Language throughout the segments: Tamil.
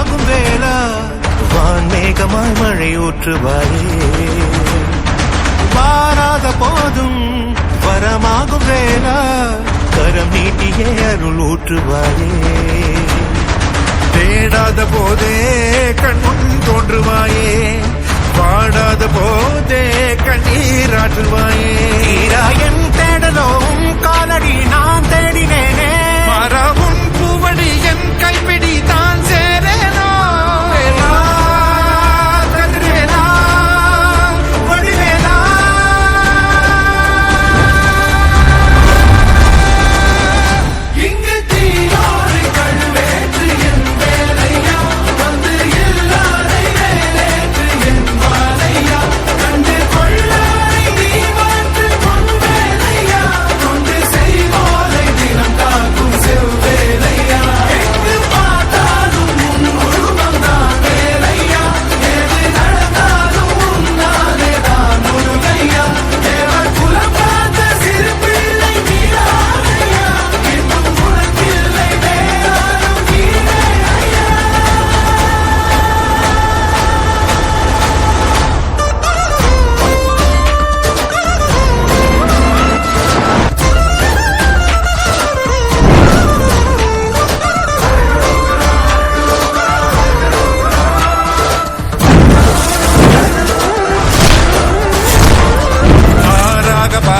ஆகும் வேளா. வான்மேகமாய் மழை ஊற்றுவாயே. பாராத போதும் வரமாகும் வேளா. கரம் நீட்டியே அருள் ஊற்றுவாயே. தேடாத போதே கண்முன் தோன்றுவாயே. பாடாத போதே கண்ணீர் ஆற்றுவாயே.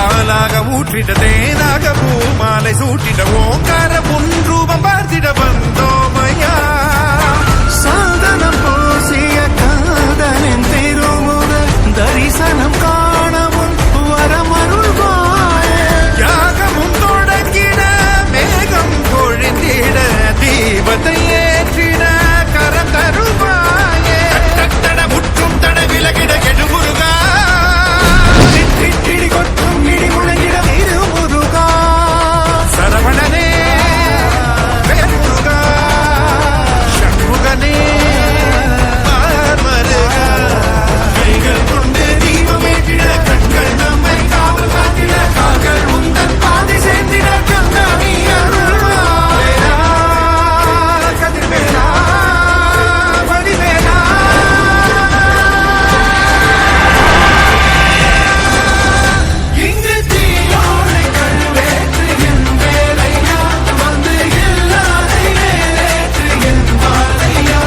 ஆறாக பாலாக ஊற்றிட தேனாக பூமாலை சூட்டிட ஓங்கார புன் ரூபம் பார்த்திட வந்து